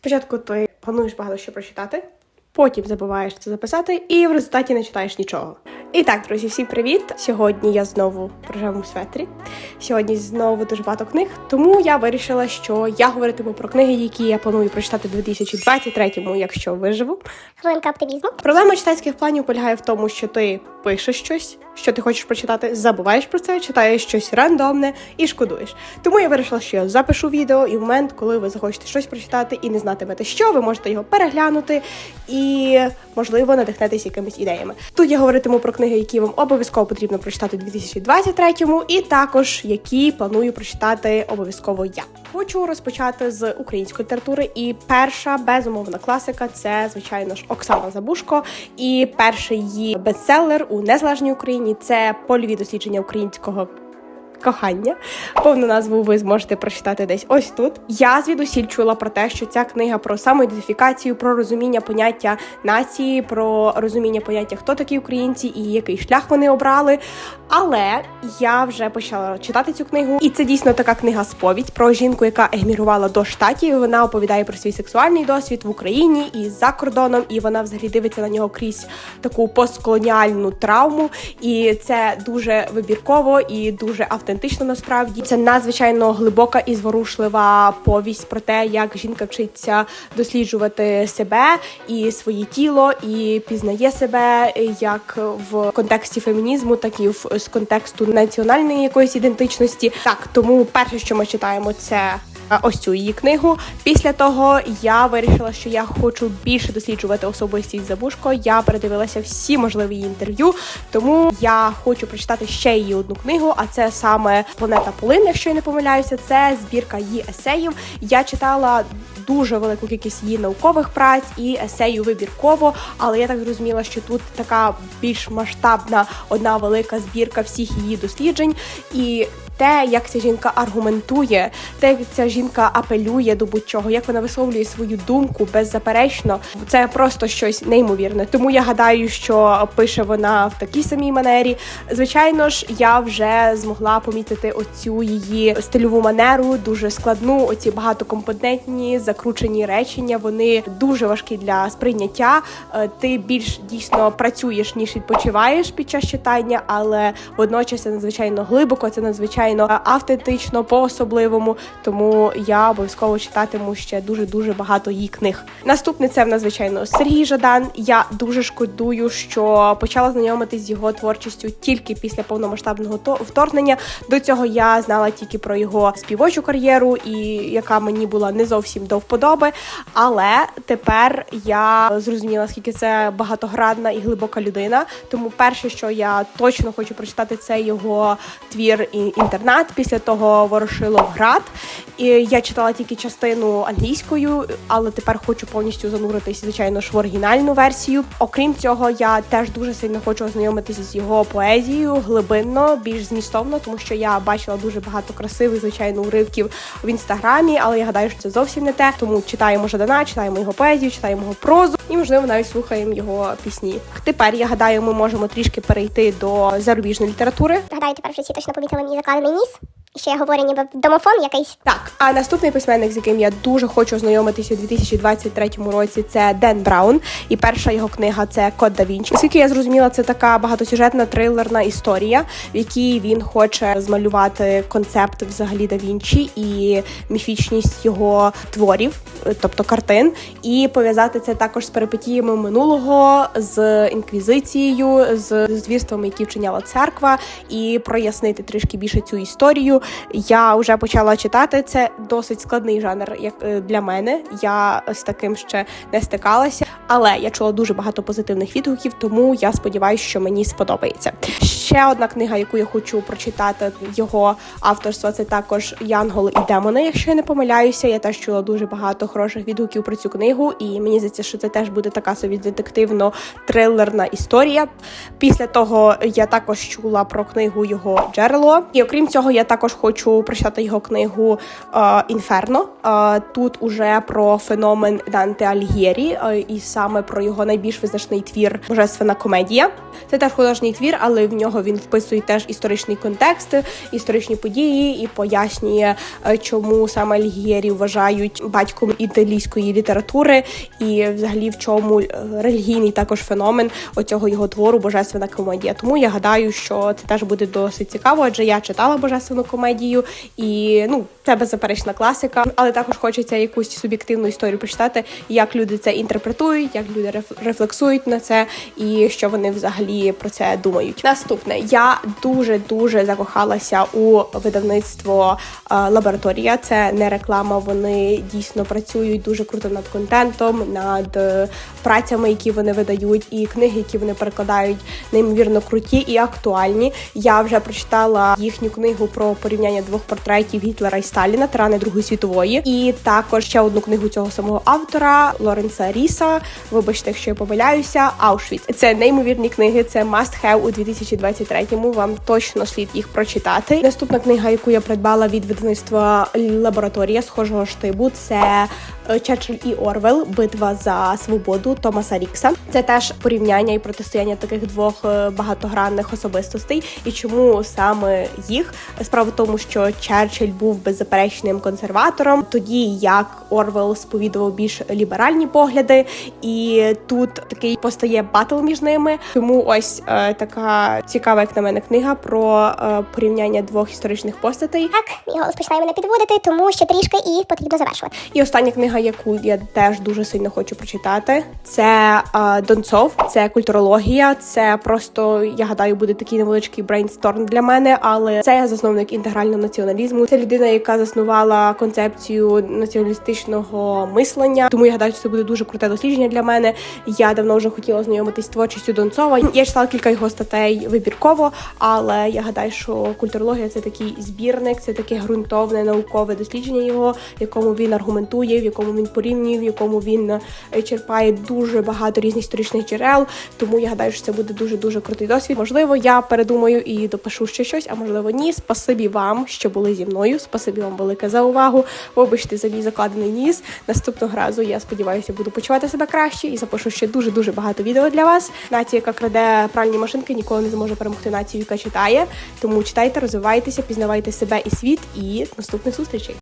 Спочатку ти плануєш багато що прочитати, потім забуваєш це записати, і в результаті не читаєш нічого. І так, друзі, всім привіт! Сьогодні я знову в рожевому светрі. Сьогодні знову дуже багато книг. Тому я вирішила, що я говоритиму про книги, які я планую прочитати у 2023-му, якщо виживу. Хвилинка оптимізму. Проблема читацьких планів полягає в тому, що ти пишеш щось, що ти хочеш прочитати, забуваєш про це, читаєш щось рандомне і шкодуєш. Тому я вирішила, що я запишу відео, і в момент, коли ви захочете щось прочитати і не знатимете, що ви можете його переглянути і, можливо, надихнетесь якимись ідеями. Тут я говоритиму про книги, які вам обов'язково потрібно прочитати у 2023-му, і також які планую прочитати обов'язково я. Хочу розпочати з української літератури. І перша безумовна класика це, звичайно ж, Оксана Забушко. І перший її бестселер у незалежній Україні це польові дослідження українського. Кохання, повну назву ви зможете прочитати десь ось тут. Я звідусіль чула про те, що ця книга про самоідентифікацію, про розуміння поняття нації, про розуміння поняття, хто такі українці і який шлях вони обрали. Але я вже почала читати цю книгу, і це дійсно така книга сповідь про жінку, яка емігрувала до штатів. Вона оповідає про свій сексуальний досвід в Україні і за кордоном, і вона взагалі дивиться на нього крізь таку постколоніальну травму. І це дуже вибірково і дуже автентично. Насправді це надзвичайно глибока і зворушлива повість про те, як жінка вчиться досліджувати себе і своє тіло, і пізнає себе як в контексті фемінізму, так і в з контексту національної якоїсь ідентичності. Так, тому перше, що ми читаємо, це ось цю її книгу. Після того я вирішила, що я хочу більше досліджувати особистість Забушко. Я передивилася всі можливі її інтерв'ю, тому я хочу прочитати ще її одну книгу. А це саме Планета Полин, якщо я не помиляюся, це збірка її есеїв. Я читала. Дуже велику кількість її наукових праць і есею вибірково, але я так зрозуміла, що тут така більш масштабна одна велика збірка всіх її досліджень і. Те, як ця жінка аргументує, те, як ця жінка апелює до будь-чого, як вона висловлює свою думку беззаперечно, це просто щось неймовірне. Тому я гадаю, що пише вона в такій самій манері. Звичайно ж, я вже змогла помітити оцю її стильову манеру, дуже складну. Оці багатокомпонентні закручені речення. Вони дуже важкі для сприйняття. Е, Ти більш дійсно працюєш ніж відпочиваєш під час читання, але водночас це надзвичайно глибоко, це надзвичайно автентично, по-особливому. Тому я обов'язково читатиму ще дуже дуже багато її книг. Наступне це в нас, звичайно Сергій Жадан. Я дуже шкодую, що почала знайомитись з його творчістю тільки після повномасштабного то- вторгнення. До цього я знала тільки про його співочу кар'єру, і яка мені була не зовсім до вподоби. Але тепер я зрозуміла, скільки це багатоградна і глибока людина. Тому перше, що я точно хочу прочитати, це його твір і інтернат. Після того Ворошилов град. І я читала тільки частину англійською, але тепер хочу повністю зануритися, звичайно ж, в оригінальну версію. Окрім цього, я теж дуже сильно хочу ознайомитися з його поезією глибинно, більш змістовно, тому що я бачила дуже багато красивих, звичайно, уривків в інстаграмі, але я гадаю, що це зовсім не те. Тому читаємо Жадана, читаємо його поезію, читаємо його прозу можливо, навіть слухаємо його пісні. Тепер я гадаю, ми можемо трішки перейти до зарубіжної літератури. Гадаю, тепер вже всі точно помітили мені закладений ніс. Ще я говорю, ніби домофон якийсь. Так, а наступний письменник, з яким я дуже хочу ознайомитися у 2023 році, це Ден Браун. І перша його книга це Код да Вінчі. Оскільки я зрозуміла, це така багатосюжетна трилерна історія, в якій він хоче змалювати концепт взагалі да Вінчі і міфічність його творів, тобто картин, і пов'язати це також з перипетіями минулого, з інквізицією, з звірствами, які вчиняла церква, і прояснити трішки більше цю історію. Я вже почала читати. Це досить складний жанр, як е, для мене. Я з таким ще не стикалася, але я чула дуже багато позитивних відгуків, тому я сподіваюся, що мені сподобається. Ще одна книга, яку я хочу прочитати його авторства, це також Янголи і демони. Якщо я не помиляюся, я теж чула дуже багато хороших відгуків про цю книгу, і мені здається, що це теж буде така собі детективно-трилерна історія. Після того я також чула про книгу його джерело. І окрім цього, я також також хочу прочитати його книгу е, Інферно. Е, тут уже про феномен Данте Альєрі, е, і саме про його найбільш визначний твір Божественна комедія. Це теж художній твір, але в нього він вписує теж історичний контекст, історичні події і пояснює, чому саме Альєрі вважають батьком італійської літератури, і взагалі в чому релігійний також феномен оцього його твору Божественна комедія. Тому я гадаю, що це теж буде досить цікаво, адже я читала божественну комедію, і ну це беззаперечна класика, але також хочеться якусь суб'єктивну історію почитати, як люди це інтерпретують, як люди реф- рефлексують на це, і що вони взагалі про це думають. Наступне я дуже дуже закохалася у видавництво е, лабораторія. Це не реклама. Вони дійсно працюють дуже круто над контентом, над е, працями, які вони видають, і книги, які вони перекладають, неймовірно круті і актуальні. Я вже прочитала їхню книгу про порівняння двох портретів Гітлера і Сталіна, тирани Другої світової, і також ще одну книгу цього самого автора Лоренса Ріса. Вибачте, якщо я помиляюся. Аушвіц. Це неймовірні книги. Це must have у 2023-му. Вам точно слід їх прочитати. Наступна книга, яку я придбала від видавництва лабораторія схожого штибу, це Черчилль і Орвел. Битва за свободу Томаса Рікса. Це теж порівняння і протистояння таких двох е, багатогранних особистостей. І чому саме їх? Справа в тому, що Черчилль був беззаперечним консерватором, тоді як Орвел сповідував більш ліберальні погляди, і тут такий постає батл між ними. Тому ось е, така цікава, як на мене, книга про е, порівняння двох історичних постатей. Так, мій голос починає мене підводити, тому що трішки і потрібно завершувати. І остання книга, яку я теж дуже сильно хочу прочитати, це е, Донцов, це культурологія. Це просто я гадаю, буде такий невеличкий брейнсторм для мене. Але це засновник інтегрального націоналізму. Це людина, яка заснувала концепцію націоналістичного мислення. Тому я гадаю, що це буде дуже круте дослідження для мене. Я давно вже хотіла знайомитись з творчістю Донцова. Я читала кілька його статей вибірково, але я гадаю, що культурологія це такий збірник, це таке ґрунтовне наукове дослідження його, в якому він аргументує, в якому він порівнює, в якому він е, черпає дуже багато різних історичних джерел. Тому я гадаю, що це буде дуже дуже крутий досвід. Можливо, я передумаю і допишу ще щось, а можливо, ні. Спасибі вам, що були зі мною. Спасибі вам велике за увагу. Вибачте за мій закладений ніс. Наступного разу я сподіваюся, буду почувати себе краще і запишу ще дуже дуже багато відео для вас. Нація, яка краде пральні машинки, ніколи не зможе перемогти націю, яка читає. Тому читайте, розвивайтеся, пізнавайте себе і світ. І наступних зустрічей.